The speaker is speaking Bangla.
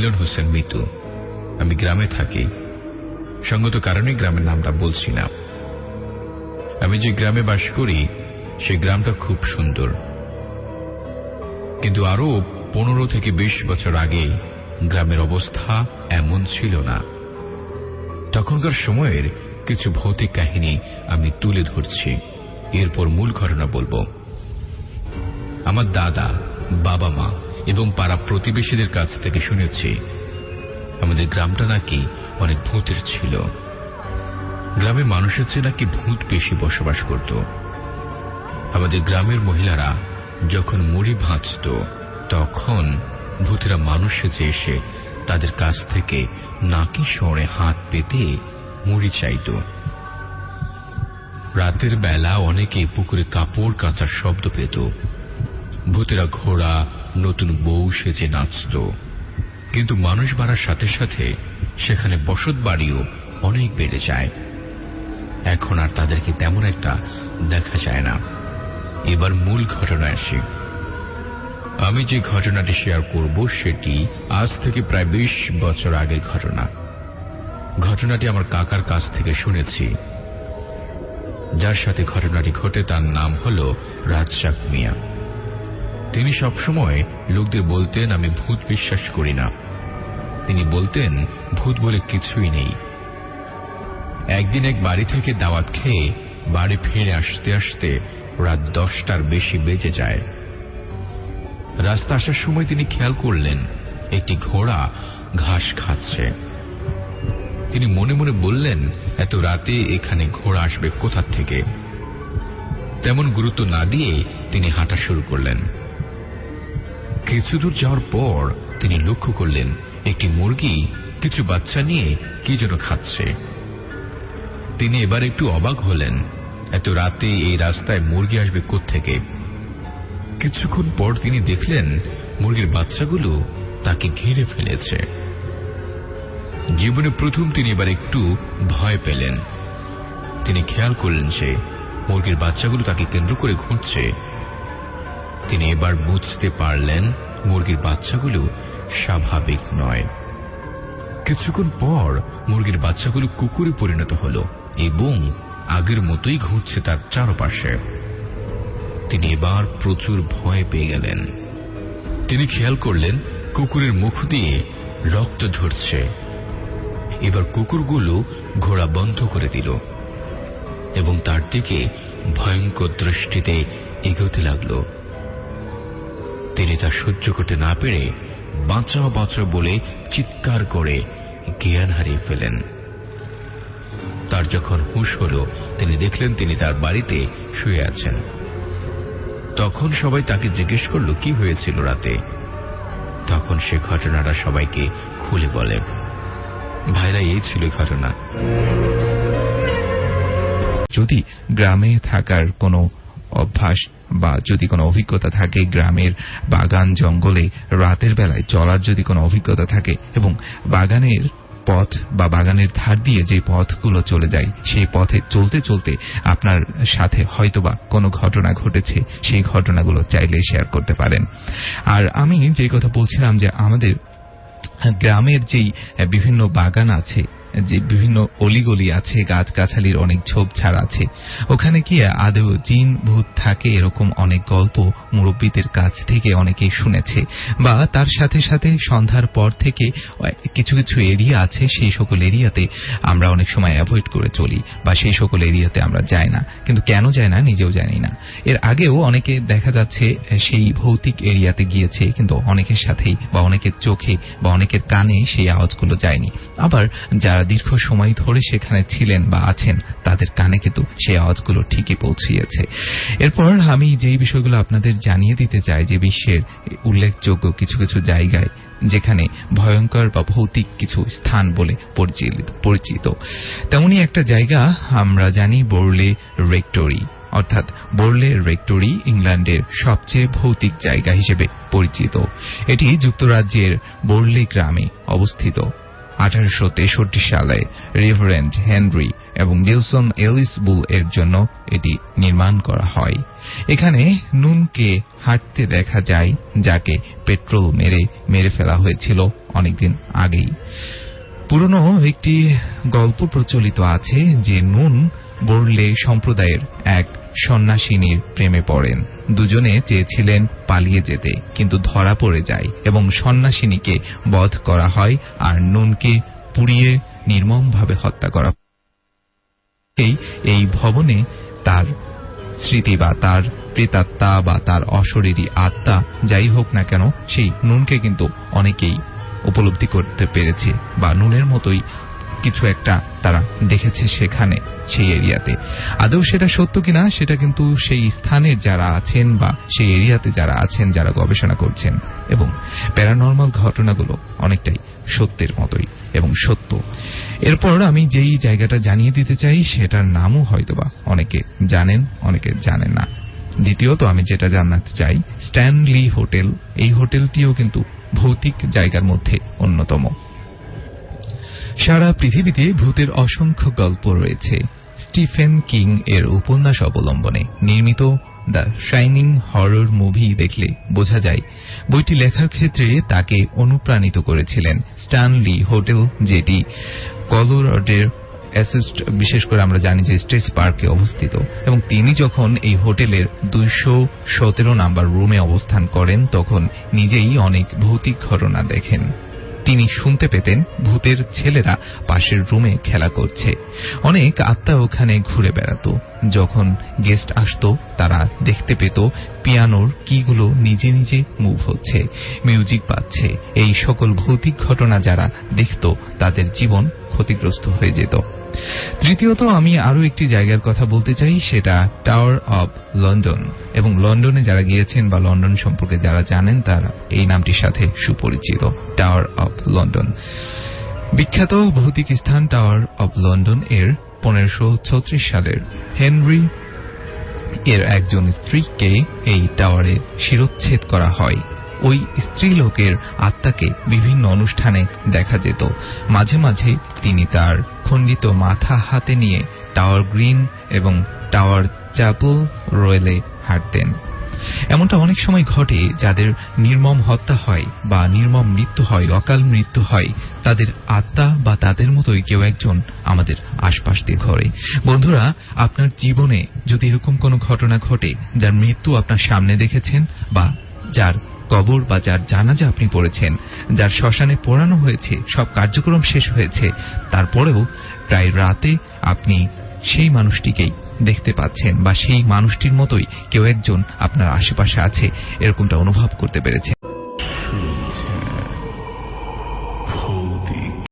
মিলন হোসেন মিতু। আমি গ্রামে থাকি। সঙ্গত কারণে গ্রামের নামটা বলছি না। আমি যে গ্রামে বাস করি সেই গ্রামটা খুব সুন্দর। কিন্তু আরও পনেরো থেকে বিশ বছর আগে গ্রামের অবস্থা এমন ছিল না। তখনকার সময়ের কিছু ভৌতিক কাহিনী আমি তুলে ধরছি। এরপর মূল ঘটনা বলব। আমার দাদা, বাবা মা এবং পাড়া প্রতিবেশীদের কাছ থেকে শুনেছি। আমাদের গ্রামটা নাকি অনেক ভূতের ছিল। গ্রামের মানুষের চেয়ে নাকি ভূত বেশি বসবাস করত। আমাদের গ্রামের মহিলারা যখন মুড়ি ভাঁজত, তখন ভূতেরা মানুষ সেজে এসে তাদের কাছ থেকে নাকি সরে হাত পেতে মুড়ি চাইত। রাতের বেলা অনেকে পুকুরে কাপড় কাচার শব্দ পেত। ভূতেরা ঘোড়া নতুন বউ সেজে নাচত। কিন্তু মানুষ বাড়ার সাথে সাথে সেখানে বসত বাড়িও অনেক বেড়ে যায়। এখন আর তাদেরকে তেমন একটা দেখা যায় না। এবার মূল ঘটনা আসি। আমি যে ঘটনাটি শেয়ার করব সেটি আজ থেকে প্রায় বিশ বছর আগের ঘটনা। ঘটনাটি আমার কাকার কাছ থেকে শুনেছি। যার সাথে ঘটনাটি ঘটে তার নাম হল রাজ্জাক মিয়া। তিনি সবসময় লোকদের বলতেন, আমি ভূত বিশ্বাস করি না। তিনি বলতেন, ভূত বলে কিছুই নেই। একদিন এক বাড়ি থেকে দাওয়াত খেয়ে বাড়ি ফিরে আসতে আসতে রাত দশটার বেশি বেজে যায়। রাস্তা আসার সময় তিনি খেয়াল করলেন, একটি ঘোড়া ঘাস খাচ্ছে। তিনি মনে মনে বললেন, এত রাতে এখানে ঘোড়া আসবে কোথা থেকে? তেমন গুরুত্ব না দিয়ে তিনি হাঁটা শুরু করলেন। কিছু দূর যাওয়ার পর তিনি লক্ষ্য করলেন, একটি মুরগি কিছু বাচ্চা নিয়ে কি যেন খাচ্ছে। তিনি এবার একটু অবাক হলেন, এত রাতে এই রাস্তায় মুরগি আসবে থেকে কিছুক্ষণ পর তিনি দেখলেন, মুরগির বাচ্চাগুলো তাকে ঘিরে ফেলেছে। জীবনে প্রথম তিনি এবার একটু ভয় পেলেন। তিনি খেয়াল করলেন যে মুরগির বাচ্চাগুলো তাকে কেন্দ্র করে ঘুরছে। তিনি এবার বুঝতে পারলেন মুরগির বাচ্চাগুলো স্বাভাবিক নয়। কিছুক্ষণ পর মুরগির বাচ্চাগুলো কুকুরে পরিণত হল এবং আগের মতোই ঘুরছে তার চারপাশে। তিনি এবার প্রচুর ভয় পেয়ে গেলেন। তিনি খেয়াল করলেন কুকুরের মুখ দিয়ে রক্ত ঝরছে। এবার কুকুরগুলো ঘোড়া বন্ধ করে দিল এবং তার দিকে ভয়ঙ্কর দৃষ্টিতে এগোতে লাগল। তিনি তা সহ্য করতে না পেরে বাঁচাও বাঁচাও বলে চিৎকার করে জ্ঞান হারিয়ে ফেলেন। তার যখন হুশ হল, তিনি দেখলেন তিনি তার বাড়িতে শুয়ে আছেন। তখন সবাই তাকে জিজ্ঞেস করল, কি হয়েছিল রাতে? তখন সে ঘটনাটা সবাইকে খুলে বলে, ভাইরা, এই ছিল ঘটনা। যদি গ্রামে থাকার কোনো অভ্যাস বা যদি কোনো অভিজ্ঞতা থাকে গ্রামের বাগান জঙ্গলে রাতের বেলায় চলার যদি কোনো অভিজ্ঞতা থাকে এবং বাগানের পথ বা বাগানের ধার দিয়ে যে পথগুলো চলে যায়, সেই পথে চলতে চলতে আপনার সাথে হয়তোবা কোনো ঘটনা ঘটেছে, সেই ঘটনাগুলো চাইলে শেয়ার করতে পারেন। আর আমি যে কথা বলছিলাম যে আমাদের গ্রামের যেই বিভিন্ন বাগান আছে যে বিভিন্ন অলিগলি আছে, গাছগাছালির অনেক ঝোপঝাড় আছে। ওখানে কি আদৌ জিন, ভূত থাকে এরকম অনেক গল্প মুরব্বীদের কাছ থেকে অনেকেই শুনেছে। বা তার সাথে সাথে সন্ধ্যার পর থেকে কিছু কিছু এরিয়া আছে, সেই সকল এরিয়াতে আমরা অনেক সময় অ্যাভয়েড করে চলি, বা সেই সকল এরিয়াতে আমরা যাই না। কিন্তু কেন যায় না, নিজেও জানি না। এর আগেও অনেকে দেখা যাচ্ছে সেই ভৌতিক এরিয়াতে গিয়েছে, কিন্তু অনেকের সাথেই বা অনেকের চোখে বা অনেকের কানে সেই আওয়াজগুলো যায়নি। আবার যারা যারা দীর্ঘ সময় ধরে সেখানে ছিলেন বা আছেন, তাদের কানে কিন্তু সেই আওয়াজগুলো ঠিকই পৌঁছিয়েছে। এরপর আমি যেই বিষয়গুলো আপনাদের জানিয়ে দিতে চাই, যে বিশ্বের উল্লেখযোগ্য কিছু কিছু জায়গায় যেখানে ভয়ঙ্কর বা ভৌতিক কিছু স্থান বলে পরিচিত তেমনি একটা জায়গা আমরা জানি বোরলে রেক্টরি, অর্থাৎ বোরলে রেক্টরি ইংল্যান্ডের সবচেয়ে ভৌতিক জায়গা হিসেবে পরিচিত। এটি যুক্তরাজ্যের বোরলে গ্রামে অবস্থিত। আঠারোশো সালে রেভারেন্ড হেনরি এবং নিলসন এলিস বুল এর জন্য এটি নির্মাণ করা হয়। এখানে নুনকে হাঁটতে দেখা যায়, যাকে পেট্রোল মেরে মেরে ফেলা হয়েছিল অনেকদিন আগেই। পুরনো একটি গল্প প্রচলিত আছে যে নুন বরলে সম্প্রদায়ের এক সন্ন্যাসিনীর প্রেমে পড়েন। দুজনে চেয়েছিলেন পালিয়ে যেতে, কিন্তু ধরা পড়ে যায় এবং সন্ন্যাসিনীকে বধ করা হয় আর নুনকে পুড়িয়ে নির্মমভাবে হত্যা করা এই ভবনে তার স্মৃতি বা তার প্রেতাত্মা বা তার অশরীরী আত্মা যাই হোক না কেন, সেই নুনকে কিন্তু অনেকেই উপলব্ধি করতে পেরেছে বা নুনের মতোই কিছু একটা তারা দেখেছে সেখানে। সেই এরিয়াতে। আদৌ সেটা সত্য কিনা, সেটা কিন্তু সেই স্থানের যারা আছেন বা সেই এরিয়াতে যারা আছেন, যারা গবেষণা করছেন, এবং প্যারানর্মাল ঘটনাগুলো অনেকটাই সত্যের মতোই এবং সত্য। এরপর আমি যেই জায়গাটা জানিয়ে দিতে চাই, সেটার নামও হয়তোবা অনেকে জানেন অনেকে জানেন না। দ্বিতীয়ত আমি যেটা জানাতে চাই, স্ট্যানলি হোটেল। এই হোটেলটিও কিন্তু ভৌতিক জায়গার মধ্যে অন্যতম। সারা পৃথিবীতে ভূতের অসংখ্য গল্প রয়েছে। স্টিফেন কিং এর উপন্যাস অবলম্বনে নির্মিত দ্য শাইনিং হরর মুভি দেখলে বোঝা যায় বইটি লেখার ক্ষেত্রে তাকে অনুপ্রাণিত করেছিলেন স্ট্যানলি হোটেল, যেটি কলোরাডের অ্যাসিস্ট, বিশেষ করে আমরা জানি যে স্ট্রেস পার্কে অবস্থিত। এবং তিনি যখন এই হোটেলের দুইশো সতেরো নাম্বার রুমে অবস্থান করেন, তখন নিজেই অনেক ভৌতিক ঘটনা দেখেন। তিনি শুনতে পেতেন ভূতের ছেলেরা পাশের রুমে খেলা করছে। অনেক আত্মা ওখানে ঘুরে বেড়াত। যখন গেস্ট আসতো, তারা দেখতে পেত পিয়ানোর কিগুলো নিজে নিজে মুভ হচ্ছে, মিউজিক পাচ্ছে এই সকল ভৌতিক ঘটনা যারা দেখত, তাদের জীবন ক্ষতিগ্রস্ত হয়ে যেত। তৃতীয়ত আমি আরও একটি জায়গার কথা বলতে চাই, সেটা টাওয়ার অব লন্ডন এবং লন্ডনে যারা গিয়েছেন বা লন্ডন সম্পর্কে যারা জানেন, তারা এই নামটির সাথে সুপরিচিত টাওয়ার অব লন্ডন বিখ্যাত ভৌতিক স্থান টাওয়ার অব লন্ডন এর পনেরোশো সালের হেনরি এর একজন স্ত্রীকে এই টাওয়ারে শিরোচ্ছেদ করা হয়। ওই স্ত্রীলোকের আত্মাকে বিভিন্ন অনুষ্ঠানে দেখা যেত। মাঝে মাঝে তিনি তার খণ্ডিত মাথা হাতে নিয়ে টাওয়ার গ্রিন এবং টাওয়ার চ্যাপল রয়েলে হাঁটতেন এমনটা অনেক সময় ঘটে যাদের নির্মম হত্যা হয় বা নির্মম মৃত্যু হয়, অকাল মৃত্যু হয়, তাদের আত্মা বা তাদের মতোই কেউ একজন আমাদের আশপাশ দিয়ে ঘরে। বন্ধুরা, আপনার জীবনে যদি এরকম কোনো ঘটনা ঘটে যার মৃত্যু আপনার সামনে দেখেছেন বা যার কবর বা যার জানাজা আপনি পড়েছেন, যার শ্মশানে পোড়ানো হয়েছে, সব কার্যক্রম শেষ হয়েছে, তারপরেও প্রায় রাতে আপনি সেই মানুষটিকেই দেখতে পাচ্ছেন বা সেই মানুষটির মতোই কেউ একজন আপনার আশেপাশে আছে, এরকমটা অনুভব করতে পেরেছেন